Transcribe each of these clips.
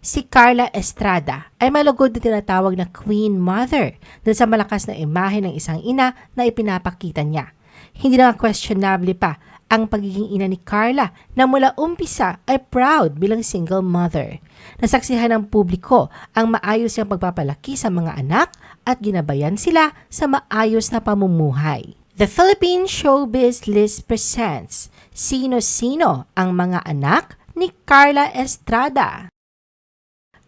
Si Carla Estrada ay malugod na tinatawag na Queen Mother dahil sa malakas na imahe ng isang ina na ipinapakita niya. Hindi na questionable pa ang pagiging ina ni Carla na mula umpisa ay proud bilang single mother. Nasaksihan ng publiko ang maayos niyang pagpapalaki sa mga anak at ginabayan sila sa maayos na pamumuhay. The Philippine Showbiz List presents Sino-sino ang mga anak ni Carla Estrada?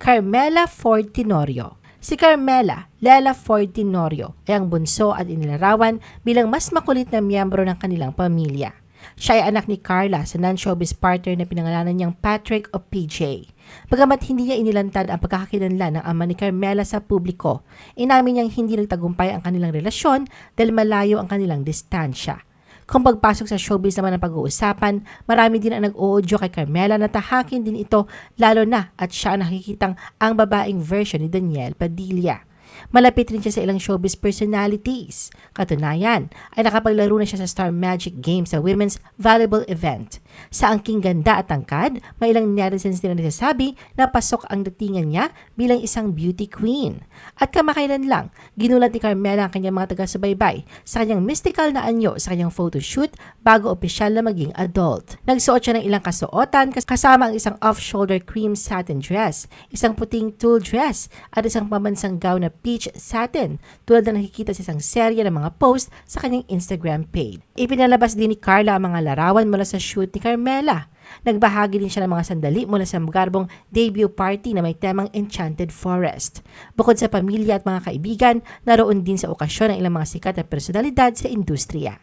Carmela Ford Tenorio. Si Carmela Lela Ford Tenorio ay ang bunso at inilarawan bilang mas makulit na miyembro ng kanilang pamilya. Siya ay anak ni Carla sa non-showbiz partner na pinangalanan niyang Patrick o PJ. Bagamat hindi niya inilantad ang pagkakakilanlan ng ama ni Carmela sa publiko, inamin niyang hindi nagtagumpay ang kanilang relasyon dahil malayo ang kanilang distansya. Kung pagpasok sa showbiz naman ang pag-uusapan, marami din ang nag-uudyo kay Carmela na tahakin din ito lalo na at siya ang nakikitang ang babaeng version ni Daniel Padilla. Malapit rin siya sa ilang showbiz personalities. Katunayan, ay nakapaglaro na siya sa Star Magic Games sa Women's Volleyball Event. Sa angking ganda at tangkad, may ilang netizens din na nagsasabi na pasok ang datingan niya bilang isang beauty queen. At kamakailan lang, ginulat ni Carmela ang kanyang mga taga-subaybay sa kanyang mystical na anyo sa kanyang photoshoot bago opisyal na maging adult. Nagsuot siya ng ilang kasuotan kasama ang isang off-shoulder cream satin dress, isang puting tulle dress, at isang pamansang gown na peach satin tulad na nakikita sa isang serye ng mga post sa kanyang Instagram page. Ipinalabas din ni Carla ang mga larawan mula sa shoot ni Carmela. Nagbahagi din siya ng mga sandali mula sa magarbong debut party na may temang Enchanted Forest. Bukod sa pamilya at mga kaibigan, naroon din sa okasyon ang ilang mga sikat na personalidad sa industriya.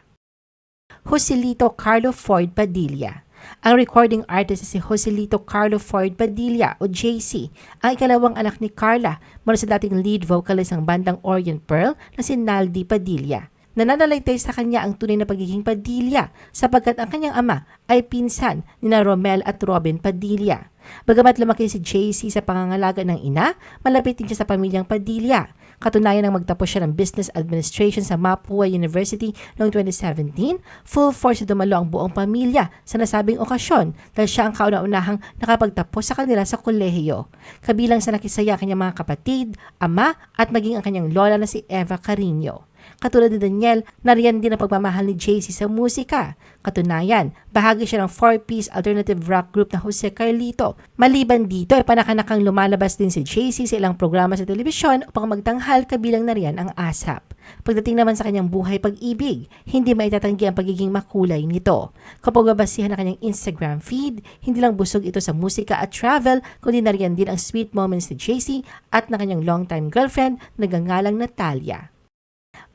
Joselito Carlo Ford Padilla ang recording artist si Joselito Carlo Ford Padilla o JC, ang ikalawang anak ni Carla mula sa dating lead vocalist ng bandang Orient Pearl na si Naldi Padilla. Nananalaytay sa kanya ang tunay na pagiging Padilla sapagkat ang kanyang ama ay pinsan ni na Romel at Robin Padilla. Bagamat lumaki si JC sa pangangalaga ng ina, malapit din siya sa pamilyang Padilla. Katunayan nang magtapos siya ng Business Administration sa Mapua University noong 2017, full force dumalo ang buong pamilya sa nasabing okasyon dahil siya ang kauna-unahang nakapagtapos sa kanila sa kolehiyo. Kabilang sa nakisaya kanyang mga kapatid, ama at maging ang kanyang lola na si Eva Carino. Katulad ni Daniel, nariyan din ang pagmamahal ni JC sa musika. Katunayan, bahagi siya ng four-piece alternative rock group na Jose Carlito. Maliban dito ay panakanakang lumalabas din si JC sa ilang programa sa telebisyon upang magtanghal kabilang na riyan ang ASAP. Pagdating naman sa kanyang buhay pag-ibig, hindi maitatanggi ang pagiging makulay nito. Kapag babasihan ang kanyang Instagram feed, hindi lang busog ito sa musika at travel, kundi nariyan din ang sweet moments ni JC at na kanyang longtime girlfriend na gangalang Natalia.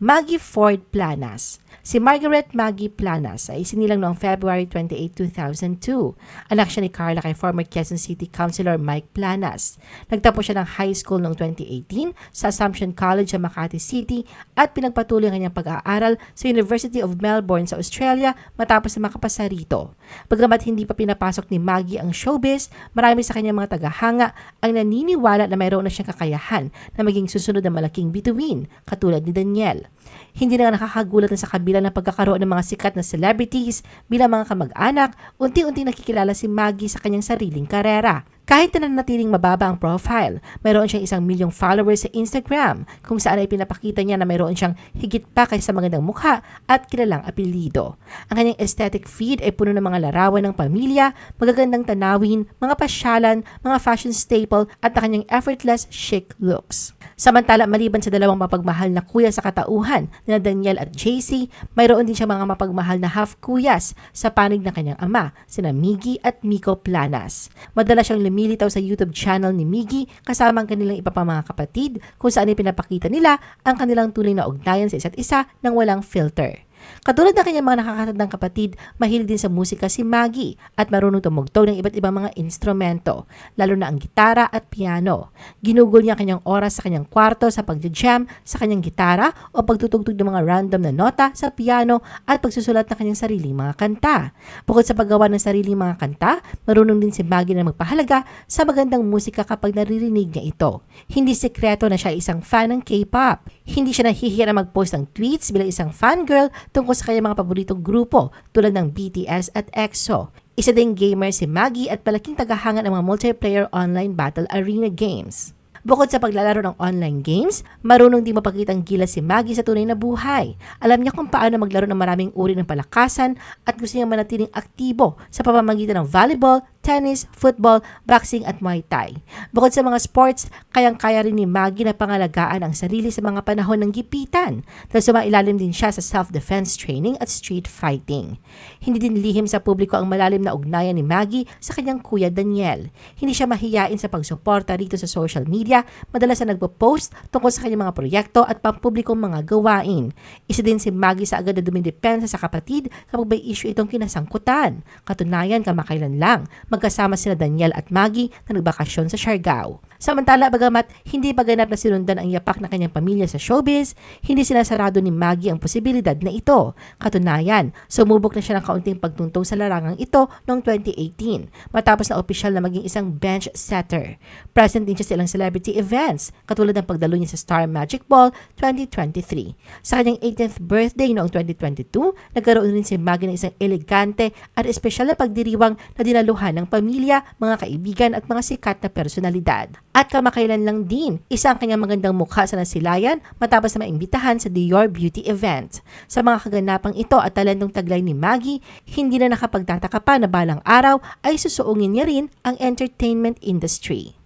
Maggie Ford Planas. Si Margaret Maggie Planas ay sinilang noong February 28, 2002. Anak siya ni Carla kay former Quezon City Councilor Mike Planas. Nagtapos siya ng high school noong 2018 sa Assumption College sa Makati City at pinagpatuloy ang kanyang pag-aaral sa University of Melbourne sa Australia matapos na makapasa rito. Bagamat hindi pa pinapasok ni Maggie ang showbiz, marami sa kanyang mga tagahanga ang naniniwala na mayroon na siyang kakayahan na maging susunod na malaking bituin katulad ni Daniel. 了。Hindi na nakakagulat na sa kabila ng pagkakaroon ng mga sikat na celebrities bilang mga kamag-anak, unti-unti nakikilala si Maggie sa kanyang sariling karera. Kahit na nanatiling mababa ang profile, mayroon siyang isang milyong followers sa Instagram kung saan ay pinapakita niya na mayroon siyang higit pa kaysa magandang mukha at kilalang apelido. Ang kanyang aesthetic feed ay puno ng mga larawan ng pamilya, magagandang tanawin, mga pasyalan, mga fashion staple at ang kanyang effortless chic looks. Samantala, maliban sa dalawang mapagmahal na kuya sa katauhan na Daniel at JC, mayroon din siya mga mapagmahal na half-kuyas sa panig ng kanyang ama, sina Miggy at Miko Planas. Madalas siyang lumilitaw sa YouTube channel ni Miggy kasama ang kanilang iba pang mga kapatid kung saan ipinapakita nila ang kanilang tunay na ugnayan sa isa't isa nang walang filter. Katulad ng kanyang mga nakakatandang kapatid, mahilig din sa musika si Maggie at marunong tumugtog ng iba't ibang mga instrumento, lalo na ang gitara at piano. Ginugol niya kanyang oras sa kanyang kwarto sa pag-jam sa kanyang gitara o pagtutugtog ng mga random na nota sa piano at pagsusulat ng kanyang sariling mga kanta. Bukod sa paggawa ng sariling mga kanta, marunong din si Maggie na magpahalaga sa magandang musika kapag naririnig niya ito. Hindi sekreto na siya isang fan ng K-pop. Hindi siya nahihiya na mag-post ng tweets bilang isang fangirl tungkol sa kanyang mga paboritong grupo tulad ng BTS at EXO. Isa ding gamer si Maggie at malaking tagahanga ng mga multiplayer online battle arena games. Bukod sa paglalaro ng online games, marunong din mapakitang gilas si Maggie sa tunay na buhay. Alam niya kung paano maglaro ng maraming uri ng palakasan at gusto niya manatiling aktibo sa pamamagitan ng volleyball, tennis, football, boxing at Muay Thai. Bukod sa mga sports, kayang-kaya rin ni Maggie na pangalagaan ang sarili sa mga panahon ng gipitan dahil sumailalim din siya sa self-defense training at street fighting. Hindi din lihim sa publiko ang malalim na ugnayan ni Maggie sa kanyang kuya Daniel. Hindi siya mahiyain sa pagsuporta rito sa social media, madalas na nagpo-post tungkol sa kanyang mga proyekto at pampublikong mga gawain. Isa din si Maggie sa agad na dumidepensa sa kapatid kapag may issue itong kinasangkutan. Katunayan, kamakailan lang, magkasama sina Daniel at Maggie na nagbakasyon sa Siargao. Samantala, bagamat hindi pa ganap na sinundan ang yapak ng kanyang pamilya sa showbiz, hindi sinasarado ni Maggie ang posibilidad na ito. Katunayan, sumubok na siya ng kaunting pagtuntong sa larangang ito noong 2018 matapos na opisyal na maging isang bench setter. Present din siya sa ilang celebrity events, katulad ng pagdalo niya sa Star Magic Ball 2023. Sa kanyang 18th birthday noong 2022, nagkaroon rin si Maggie ng isang elegante at espesyal na pagdiriwang na dinaluhan ng pamilya, mga kaibigan at mga sikat na personalidad. At kamakailan lang din, isa ang kanyang magandang mukha sa nasilayan matapos na maimbitahan sa Dior Beauty Event. Sa mga kaganapang ito at talentong taglay ni Maggie, hindi na nakapagtataka pa na balang araw ay susuungin niya rin ang entertainment industry.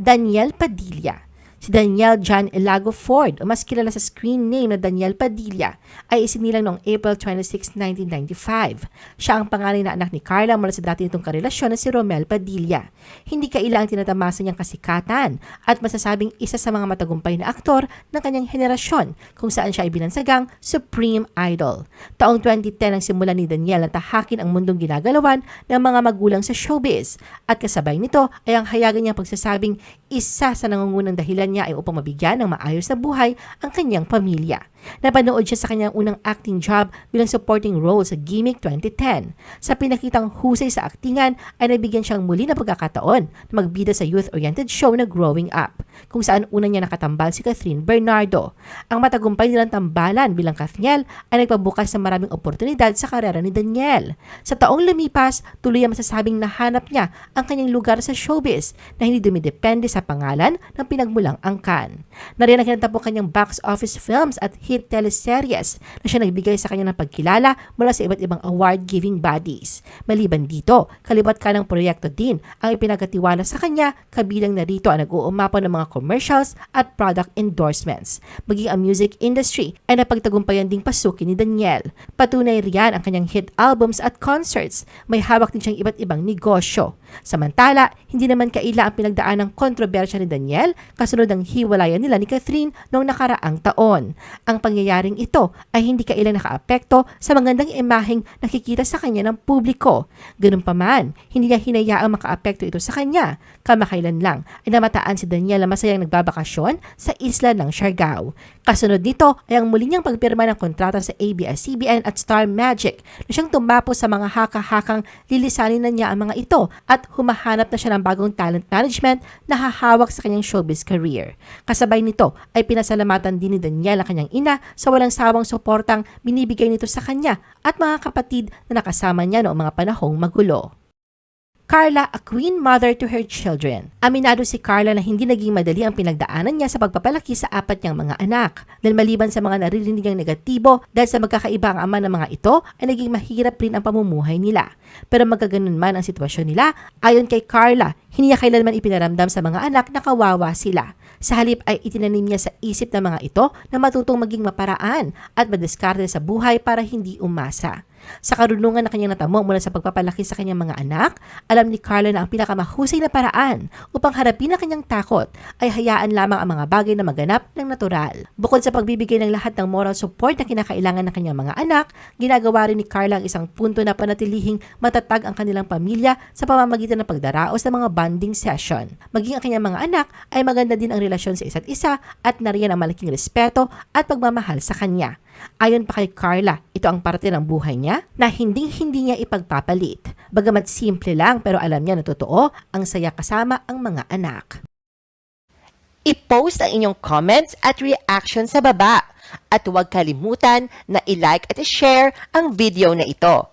Daniel Padilla Si Daniel John Elago Ford, o mas kilala sa screen name na Daniel Padilla, ay isinilang noong April 26, 1995. Siya ang pangalan na anak ni Carla mula sa dati nitong karelasyon na si Romel Padilla. Hindi kailang tinatamasa niyang kasikatan at masasabing isa sa mga matagumpay na aktor ng kanyang henerasyon kung saan siya ay binansagang Supreme Idol. Taong 2010 ang simula ni Daniel na tahakin ang mundong ginagalawan ng mga magulang sa showbiz at kasabay nito ay ang hayagan niyang pagsasabing isa sa nangungunang dahilan niya ay upang mabigyan ng maayos na buhay ang kanyang pamilya. Napanood siya sa kanyang unang acting job bilang supporting role sa Gimmick 2010. Sa pinakitang husay sa aktingan ay nabigyan siyang muli na pagkakataon na magbida sa youth-oriented show na Growing Up, kung saan una niya nakatambal si Catherine Bernardo. Ang matagumpay nilang tambalan bilang Kathniel ay nagpabukas ng maraming oportunidad sa karera ni Daniel. Sa taong lumipas, tuloy ang masasabing nahanap niya ang kanyang lugar sa showbiz na hindi dumidepende sa pangalan ng pinagmulang angkan. Nariyan ang kinatapos kanyang box office films at hit teleseries na siya nagbigay sa kanya ng pagkilala mula sa iba't ibang award-giving bodies. Maliban dito, kalibat ka ng proyekto din ang ipinagkatiwala sa kanya kabilang na rito ang nag-uumapaw ng mga commercials at product endorsements. Maging ang music industry ay napagtagumpayan ding pasukin ni Daniel. Patunay riyan ang kanyang hit albums at concerts. May hawak din siyang iba't ibang negosyo. Samantala, hindi naman kaila ang pinagdaan ng kontrobersya ni Daniel kasunod ng hiwalayan nila ni Catherine noong nakaraang taon. Ang pangyayaring ito ay hindi kailan nakaapekto sa magandang imaheng nakikita sa kanya ng publiko. Ganun pa man, hindi niya hinayaang makaapekto ito sa kanya. Kamakailan lang ay namataan si Daniel na masayang nagbabakasyon sa isla ng Siargao. Kasunod nito ay ang muli niyang pagpirma ng kontrata sa ABS-CBN at Star Magic na siyang tumapos sa mga haka-hakang lilisanin na niya ang mga ito at humahanap na siya ng bagong talent management na hahawak sa kanyang showbiz career. Kasabay nito ay pinasalamatan din ni Daniel ang kanyang ina sa walang sawang suportang binibigay nito sa kanya at mga kapatid na nakasama niya noong mga panahong magulo. Carla, a queen mother to her children. Aminado si Carla na hindi naging madali ang pinagdaanan niya sa pagpapalaki sa apat niyang mga anak. Dahil maliban sa mga naririnig niyang negatibo dahil sa magkakaiba ang ama ng mga ito, ay naging mahirap rin ang pamumuhay nila. Pero magkaganon man ang sitwasyon nila, ayon kay Carla, hindi niya kailanman ipinaramdam sa mga anak na kawawa sila. Sa halip ay itinanim niya sa isip ng mga ito na matutong maging maparaan at madiskarte sa buhay para hindi umasa. Sa karunungan na kanyang natamo mula sa pagpapalaki sa kanyang mga anak, alam ni Carla na ang pinakamahusay na paraan upang harapin ang kanyang takot ay hayaan lamang ang mga bagay na maganap ng natural. Bukod sa pagbibigay ng lahat ng moral support na kinakailangan ng kanyang mga anak, ginagawa rin ni Carla ang isang punto na panatilihing matatag ang kanilang pamilya sa pamamagitan ng pagdaraos ng mga bonding session. Maging ang kanyang mga anak ay maganda din ang relasyon sa isa't isa at nariyan ang malaking respeto at pagmamahal sa kanya. Ayon pa kay Carla, ito ang parte ng buhay niya na hinding-hindi niya ipagpapalit. Bagamat simple lang pero alam niya na totoo, ang saya kasama ang mga anak. I-post ang inyong comments at reaction sa baba. At huwag kalimutan na i-like at i-share ang video na ito.